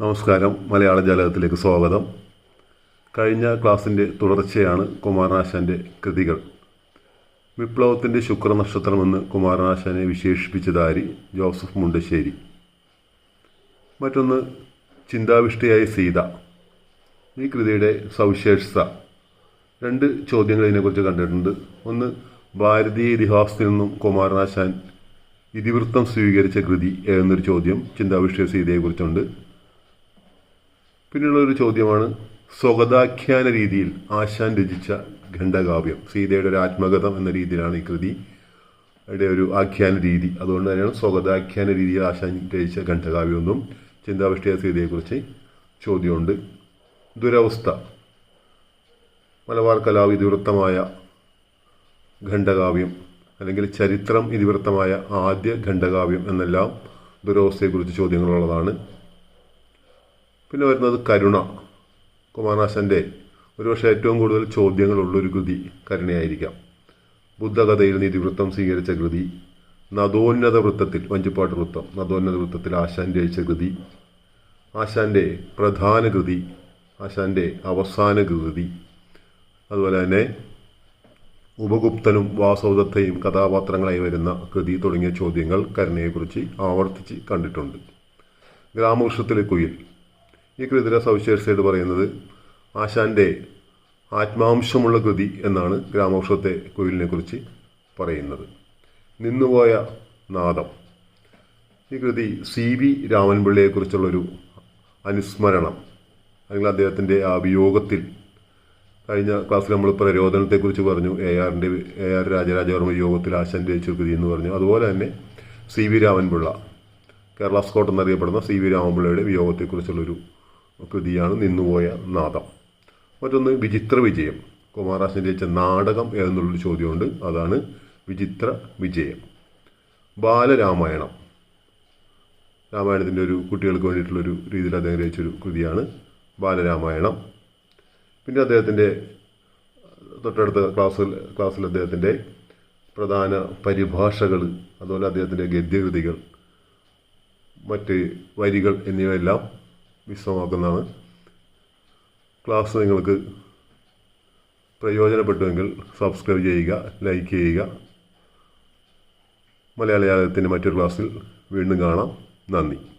നമസ്കാരം. മലയാള ജാലകത്തിലേക്ക് സ്വാഗതം. കഴിഞ്ഞ ക്ലാസ്സിന്റെ തുടർച്ചയാണ് കുമാരനാശാന്റെ കൃതികൾ. വിപ്ലവത്തിന്റെ ശുക്രനക്ഷത്രമെന്ന് കുമാരനാശാനെ വിശേഷിപ്പിച്ചതാരി ജോസഫ് മുണ്ടശ്ശേരി. മറ്റൊന്ന് ചിന്താവിഷ്ടയായ സീത. ഈ കൃതിയുടെ സവിശേഷത രണ്ട് ചോദ്യങ്ങൾ ഇതിനെക്കുറിച്ച് കണ്ടിട്ടുണ്ട്. ഒന്ന് ഭാരതീയ ഇതിഹാസത്തിൽ നിന്നും കുമാരനാശാൻ ഇതിവൃത്തം സ്വീകരിച്ച കൃതി എന്നൊരു ചോദ്യം ചിന്താവിഷ്ടയ സീതയെക്കുറിച്ചുണ്ട്. പിന്നെയുള്ള ഒരു ചോദ്യമാണ് സ്വഗതാഖ്യാന രീതിയിൽ ആശാൻ രചിച്ച ഖണ്ഡകാവ്യം. സീതയുടെ ഒരു ആത്മകഥം എന്ന രീതിയിലാണ് ഈ കൃതി. യുടെ ഒരു ആഖ്യാന രീതി. അതുകൊണ്ട് തന്നെയാണ് സ്വഗതാഖ്യാന രീതിയിൽ ആശാൻ രചിച്ച ഖണ്ഡകാവ്യം എന്നും ചിന്താവിഷ്ടയ സീതയെക്കുറിച്ച് ചോദ്യമുണ്ട്. ദുരവസ്ഥ. മലബാർ കലാവ് ഇതിവൃത്തമായ ഖണ്ഡകാവ്യം അല്ലെങ്കിൽ ചരിത്രം ഇതിവൃത്തമായ ആദ്യ ഖണ്ഡകാവ്യം എന്നെല്ലാം ദുരവസ്ഥയെക്കുറിച്ച് ചോദ്യങ്ങളുള്ളതാണ്. പിന്നെ വരുന്നത് കരുണ. കുമാരനാശന്റെ ഒരുപക്ഷെ ഏറ്റവും കൂടുതൽ ചോദ്യങ്ങളുള്ളൊരു കൃതി കരുണയായിരിക്കാം. ബുദ്ധകഥയിൽ നീതിവൃത്തം സ്വീകരിച്ച കൃതി നദോന്നത വൃത്തത്തിൽ വഞ്ചിപ്പാട്ട് വൃത്തം നദോന്നത വൃത്തത്തിൽ ആശാൻ രചിച്ച കൃതി ആശാന്റെ പ്രധാന കൃതി ആശാന്റെ അവസാന കൃതി അതുപോലെ തന്നെ ഉപഗുപ്തനും വാസവദത്തയും കഥാപാത്രങ്ങളായി വരുന്ന കൃതി തുടങ്ങിയ ചോദ്യങ്ങൾ കരുണയെക്കുറിച്ച് ആവർത്തിച്ച് കണ്ടിട്ടുണ്ട്. ഗ്രാമവൃക്ഷത്തിലെ കുയിൽ ഈ കൃതിയുടെ സവിശേഷതയായിട്ട് പറയുന്നത് ആശാന്റെ ആത്മാംശമുള്ള കൃതി എന്നാണ് ഗ്രാമവർഷത്തെ കുയിലിനെ കുറിച്ച് പറയുന്നത്. നിന്നുപോയ നാദം. ഈ കൃതി സി വി രാമൻപിള്ളയെക്കുറിച്ചുള്ളൊരു അനുസ്മരണം അല്ലെങ്കിൽ അദ്ദേഹത്തിന്റെ ആ വിയോഗത്തിൽ കഴിഞ്ഞ ക്ലാസ്സിൽ നമ്മൾ പ്രരോധനത്തെക്കുറിച്ച് പറഞ്ഞു എ ആറിന്റെ എ ആർ രാജരാജവർമ്മ യോഗത്തിൽ ആശാന്റെ രചിച്ച കൃതി എന്ന് പറഞ്ഞു. അതുപോലെ തന്നെ C V Raman Pillai Kerala Scott എന്നറിയപ്പെടുന്ന സി വി രാമൻപിള്ളയുടെ വിയോഗത്തെക്കുറിച്ചുള്ളൊരു കൃതിയാണ് നിന്നുപോയ നാദം. മറ്റൊന്ന് വിചിത്ര വിജയം. കുമാരാശൻ രചിച്ച നാടകം എന്നുള്ളൊരു ചോദ്യമുണ്ട്. അതാണ് വിചിത്ര വിജയം. ബാലരാമായണം. രാമായണത്തിന്റെ ഒരു കുട്ടികൾക്ക് വേണ്ടിയിട്ടുള്ളൊരു രീതിയിൽ അദ്ദേഹം രചിച്ചൊരു കൃതിയാണ് ബാലരാമായണം. പിന്നെ അദ്ദേഹത്തിന്റെ തൊട്ടടുത്ത ക്ലാസ്സിൽ ക്ലാസ്സിൽ അദ്ദേഹത്തിന്റെ പ്രധാന പരിഭാഷകൾ അതുപോലെ അദ്ദേഹത്തിന്റെ ഗദ്യകൃതികൾ മറ്റ് വരികൾ എന്നിവയെല്ലാം വിശദമാക്കുന്നതാണ് ക്ലാസ് നിങ്ങൾക്ക് പ്രയോജനപ്പെട്ടുവെങ്കിൽ സബ്സ്ക്രൈബ് ചെയ്യുക ലൈക്ക് ചെയ്യുക. മലയാള ജാലകത്തിന്റെ മറ്റൊരു ക്ലാസ്സിൽ വീണ്ടും കാണാം. നന്ദി.